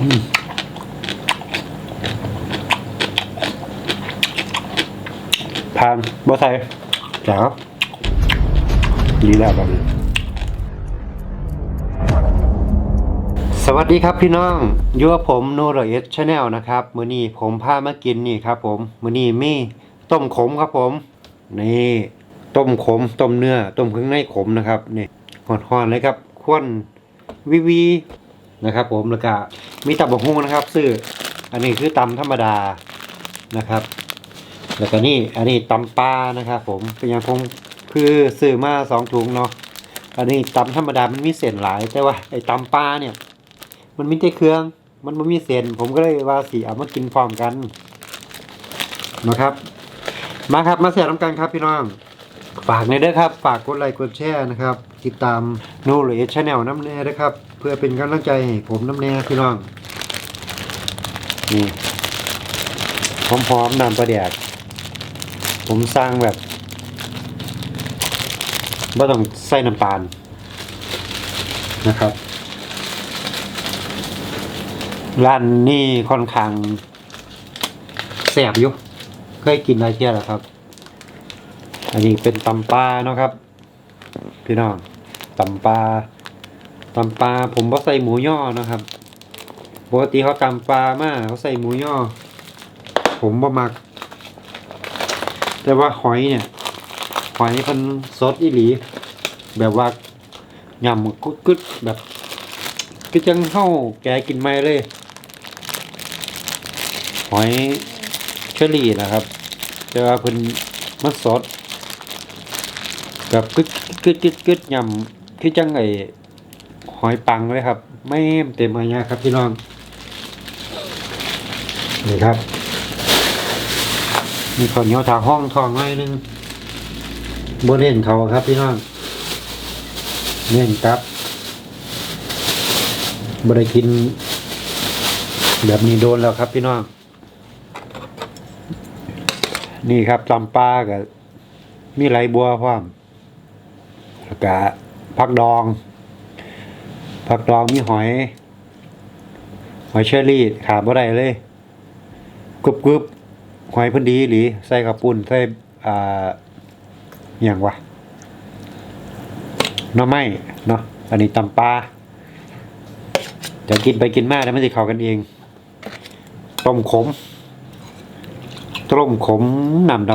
อืมผ่านบ่ใส่จ๋าวดีแล้วแบบนี้สวัสดีครับพี่น้องอยู่กับผมโนรเอสชาแนลนะครับมื้อนี้ผมพามากินนี่ครับผมมื้อนี้มีต้มขมครับผม นี่ต้มขมต้มเนื้อต้มเครื่องในขมนะครับนี่ห่อนๆเลยครับควนวิวี นะครับ ผมแล้วก็มีตับบกฮุ้งนะครับ ซื้ออันนี้คือตำธรรมดานะครับ แล้วก็นี่อันนี้ตำปลานะครับ ผมเป็นอย่างผมคือซื้อมาสองถุงเนาะอันนี้ตำธรรมดามันมีเส้นหลาย แต่ว่าไอ้ตำปลาเนี่ย มันมีแต่เครื่อง มันไม่มีเส้นผมก็เลยว่าสีเอามากินพร้อมกันนะครับ มาครับมาเสียน้ำกันครับพี่น้องฝากในอยเด้อครับ ฝากกดไลค์กดแชร์นะครับ ติดตาม โนหรือชแนลน้ำแน่ด้วยครับ เพื่อเป็นกำลังใจให้ผมน้ำแน่พี่น้อง นี่พร้อมๆนำประเดียกผมสร้างแบบไม่ต้องใส่น้ำตาลนะครับ ร้านนี่ค่อนข้างแสบอยู่เคยกินหลายเที่ยแล้วครับ อันนี้เป็นตำปลาเนาะครับ พี่น้อง ตำปลาตำปลาผมว่าใส่หมูย่อนะครับปกติเขาตำปลามากเขาใส่หมูย่อ ผมบ่มัก แต่ว่าหอยเนี่ย หอยมันสดอีหลี แบบว่ายำกุดกึดแบบก็จังเข้าแกกินไม่เลย หอยเชอรี่นะครับ แต่ว่าเพิ่นมันสดแบบกึดกึดกึดกึดยำ คือจังไอหอยปังเลยครับ ไม่เต็มมายาครับพี่น้องนี่ครับ มีข้าวเหนียวถาห้องทองไว้นึงบนเล่นเขาครับพี่น้องเล่นครับบได้กิน แบบนี้โดนแล้วครับพี่น้อง นี่ครับตำปลากับมีไหลบัวพร้อมแล้วก็ ผักดอง ผักดองมีหอย หอยเชอรี่ขาดบ่ได้เลยกรุบกรุบหอยพิ่นดีหรือใส่กระปุ่นใส่อ่าอย่างวะน้ำไม้เนาะอันนี้ตำปลาเดี๋ยวกินไปกินมาแล้วมันจะเข้ากันเอง ต้มขม ต้มขมน้ำด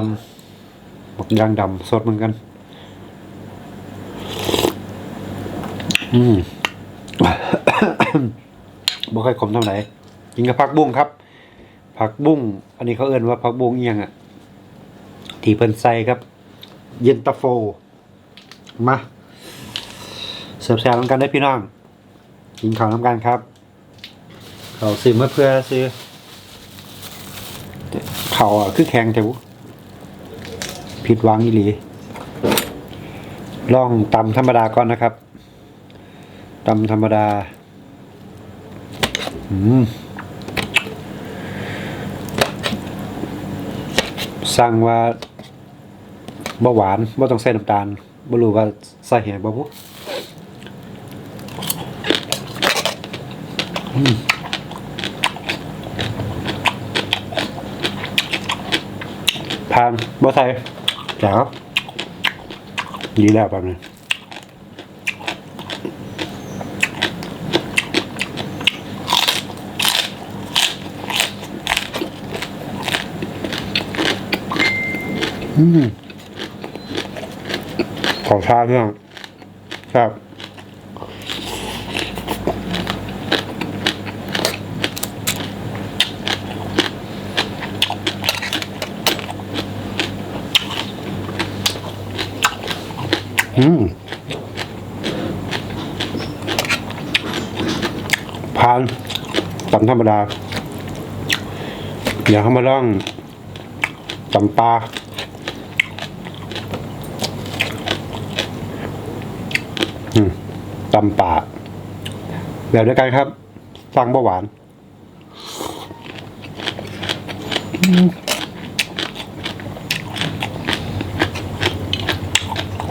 ำบักยางดำสดเหมือนกัน อืมบ่ค่อยขมเท่าไหร่กินกับผักบุ้งครับ ผักบุ้ง อันนี้เขาเอิ้นว่าผักบุ้งเอียงอะ ที่เพิ่นใส่ครับ เย็นตาโฟ มาเสิร์ฟแซวน้ำกันได้อพี่น้อง กินข้าวน้ำกันครับ เขาซื้อมาเพื่อซื้อเขาอะคือแข็งแต่วุผิดหวังอีหลีลองตำธรรมดาก่อนนะครับ ตำธรรมดา อืมสั่งว่าบ่หวานบ่ต้องใส่น้ำตาลบ่รู้ว่าใส่แหงบ่บุผ่านบ่ใส่จ๋าวดีแล้วแบบนี้ อืมขอชาเรื่องครับอืมผ่านตำธรรมดาอย่าเข้ามาล่องตำปลาอืม ตำป่าแบบเดียวกันครับฟังเบาหวาน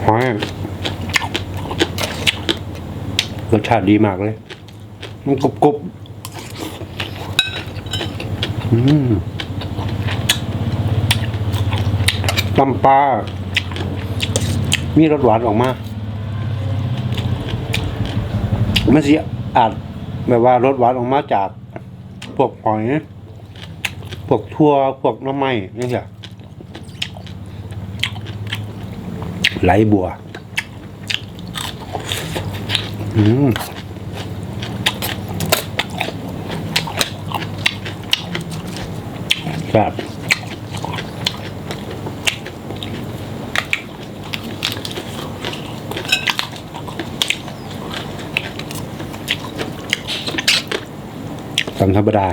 หอยรสชาติดีมากเลย มันกรุบกรุบตำปลามีรสหวานออกมา มันสิอาจแบบว่ารสหวานออกมาจากพวกหอยพวกทั่วพวกน้ำไม้นี่ใช่ไหลบัว อืมครับ ตำธรรมดา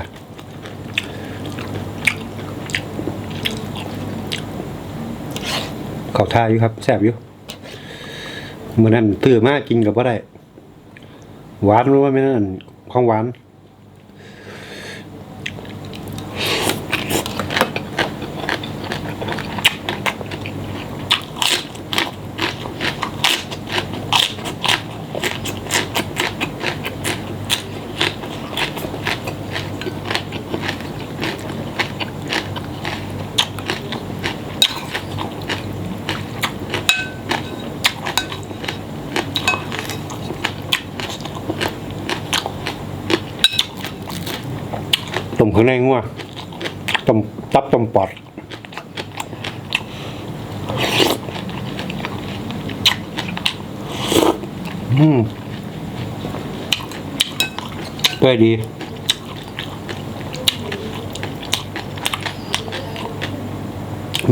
เขาทาอยู่ครับแซ่บอยู่เมื่อนั้นตื่นมากกินกับว่าได้ หวานรู้ว่าไม่นั่นของหวาน ข้างในงัวต้มตับต้มปอดอืมเปื่อยดี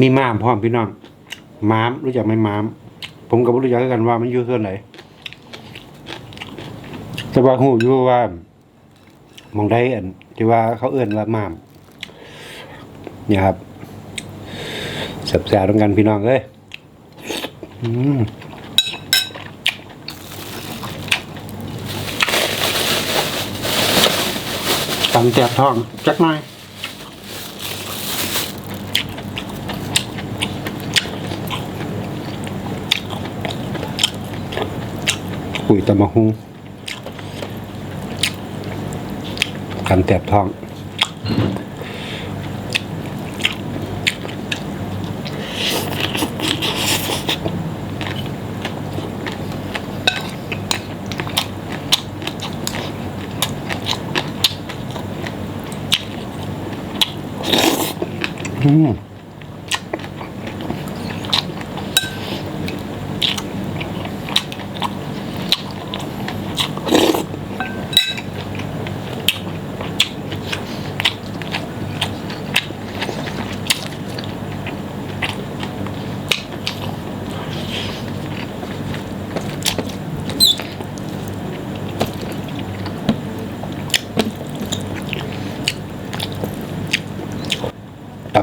มีม้ามพร้อมพี่น้องม้ามรู้จักไหมม้าม ผมก็บ่รู้จักกันว่ามันอยู่ส่วนไหนแต่ว่าหูอยู่ว่ามองได้อัน ที่ว่าเขาเอื้อนว่าม่ามเนี่ยครับแสบๆตรงกันพี่น้องเอ้ยอืมตังแจบท้องจักหน่อยคุยตะมะฮุง คันแตบท้อง อืม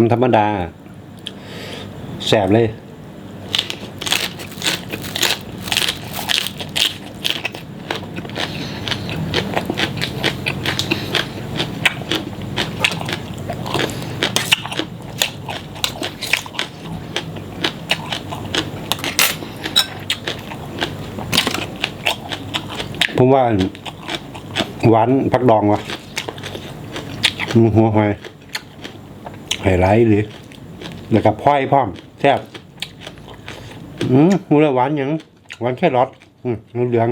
ำธรรมดา แสบเลย ผมว่าหวานพักดองวะอืมหัวหอย ไฮไลท์หรือแล้วก็พ้อยพร้อมแซ่บอืมมูละหวานหยังหวานแค่รสอืมเหลือง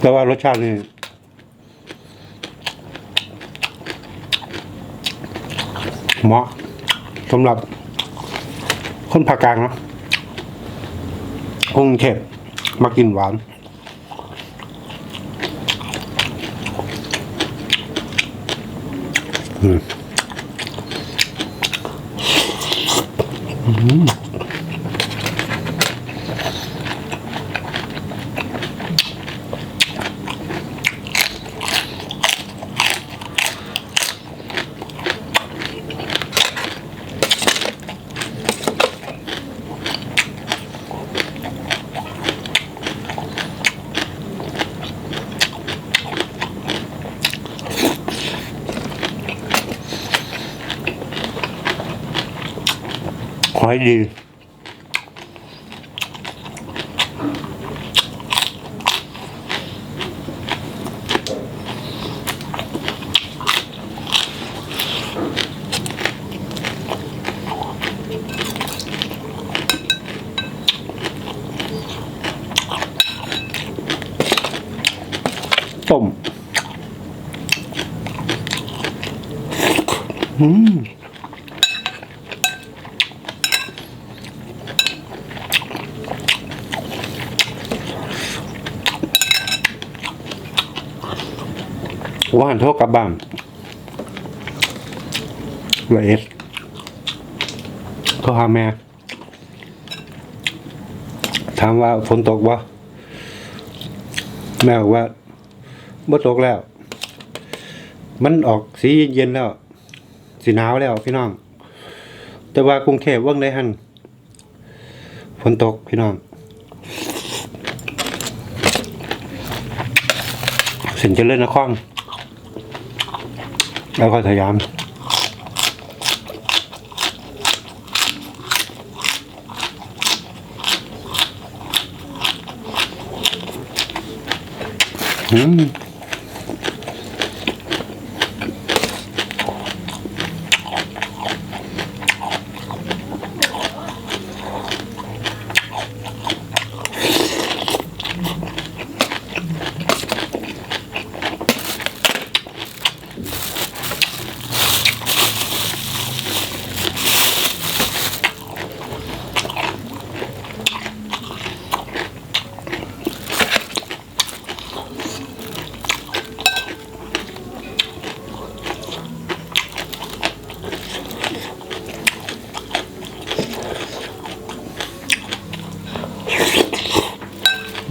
แต่ว่ารสชาตินี่ เหมาะสำหรับคนภาคกลางนะกรุงเทพมากินหวาน อืม อืม Why do? ว่านโทษกับบ้านละเอ็ดโทรหาแม่ถามว่าฝนตกวะแม่บอกว่าบ่ตกแล้ว มันออกสีเย็นๆแล้ว สีหนาวแล้วพี่น้อง แต่ว่ากรุงเทพว่างได้หันฝนตกพี่น้องสินเจริญนคร แล้วก็สยามอืม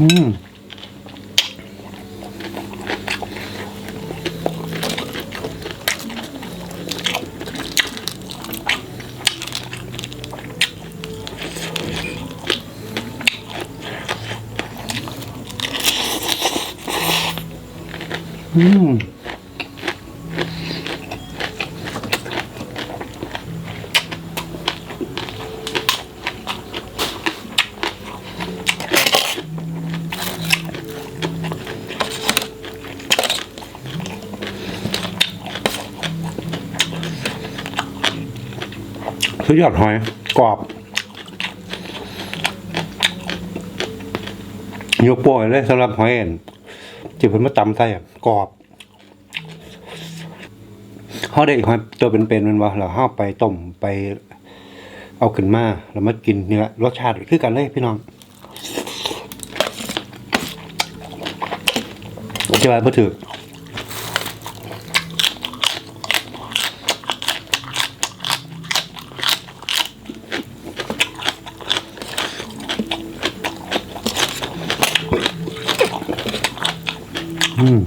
อืม สุดยอดหอย กรอบยกโป้ยเลยสำหรับหอยเอ็นจิบเพิ่นมาตำใส่อะกรอบเขาได้หอยตัวเป็นๆมันว่าเราห้าไปต้มไป เอาขึ้นมาแล้วมากินเนี่แหละรสชาติคือกันเลยพี่น้องจะไปบ่ถือ อืม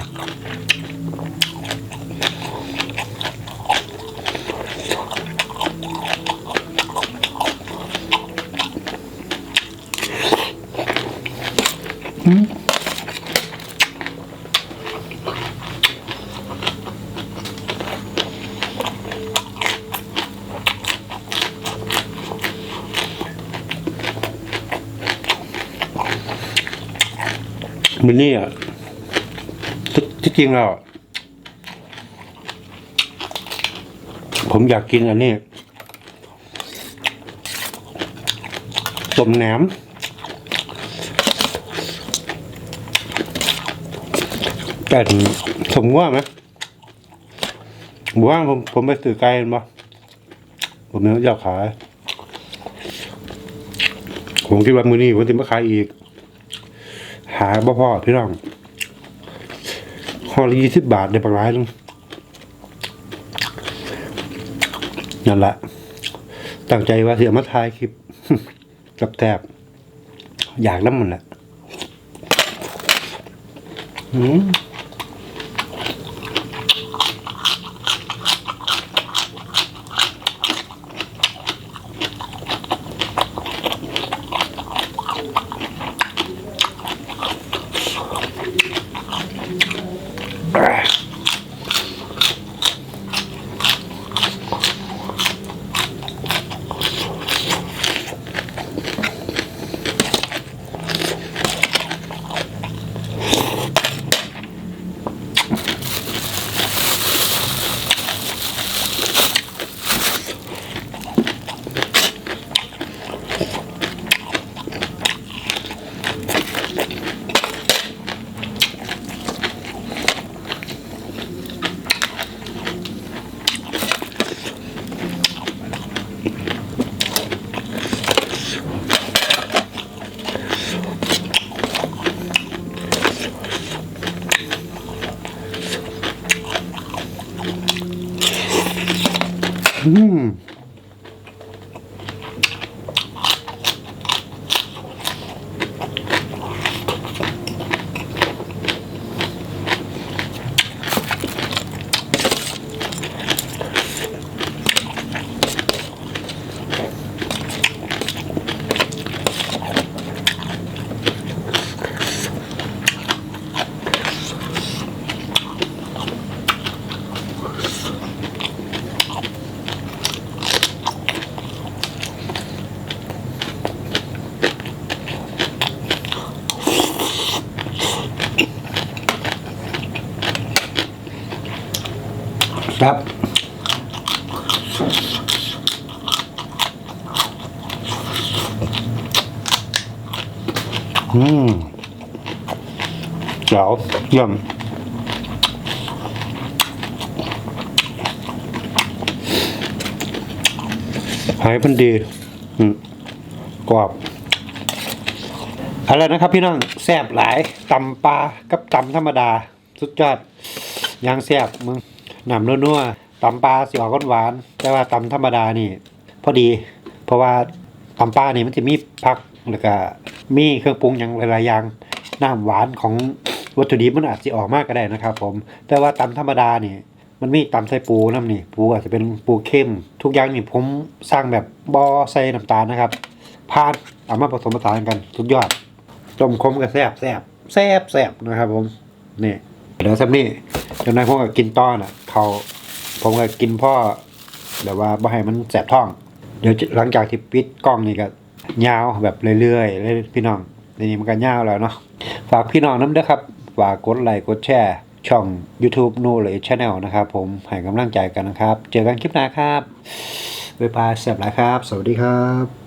อืมมันนี่อะ ที่จริงแล้วผมอยากกินอันนี้ต้มแหนม แต่สมว่าไหมบอกว่าผมผมไปสื่อไกลมาผมเนี่ยอยากขาย ผมคิดว่ามือนี้ผมจะมาขายอีก หาบ่พ่อพี่น้อง ห่อละยี่สิบบาทได้ปากร้ายนึงนั่นแหละตั้งใจว่าเสียมาถ่ายคลิปกับแทบอยากน้ำมันแหละ อืม อื เยี่ยมหายพันดีอืมกรอบอะไรนะครับพี่น้องแซ่บหลายตำปลากับตำธรรมดา สุดยอดยางแซ่บมึงหนำนัวๆตำปลาสิออกหวานแต่ว่าตำธรรมดานี่ พอดี เพราะว่าตำปลานี่มันจะมีผักแล้วก็มีเครื่องปรุงอย่างหลายๆอย่างน้ำหวานของ วัตถุดิบมันอาจจะออกมากก็ได้นะครับผม แต่ว่าตำธรรมดาเนี่ยมันมีตำใส่ปูน้ำนี่ปูอาจจะเป็นปูเข้ม ทุกอย่างนี่ผมสร้างแบบบอใส่น้ำตาลนะครับพาดเอามาผสมผสานกันสุดยอดต้มขมกับแซบแซบแซบแซบนะครับ ผมนี่เดี๋ยวสักนี่เดี๋ยวนายผมก็กินต้อนอะเขาผมก็กินพ่อแบบว่าบ่ให้มันแสบท้อง เดี๋ยวหลังจากที่ปิดกล้องนี่ก็ยาวแบบเรื่อยๆเลยพี่น้องทีนี้มันก็ยาวแล้วเนาะฝากพี่น้องน้ำเด้อครับ ฝากกดไลค์กดแชร์ ช่อง YouTube นูเลยชาแนลนะครับผมให้กำลังใจกันนะครับ เจอกันคลิปหน้าครับบ๊ายบายแซ่บหลายครับ สวัสดีครับ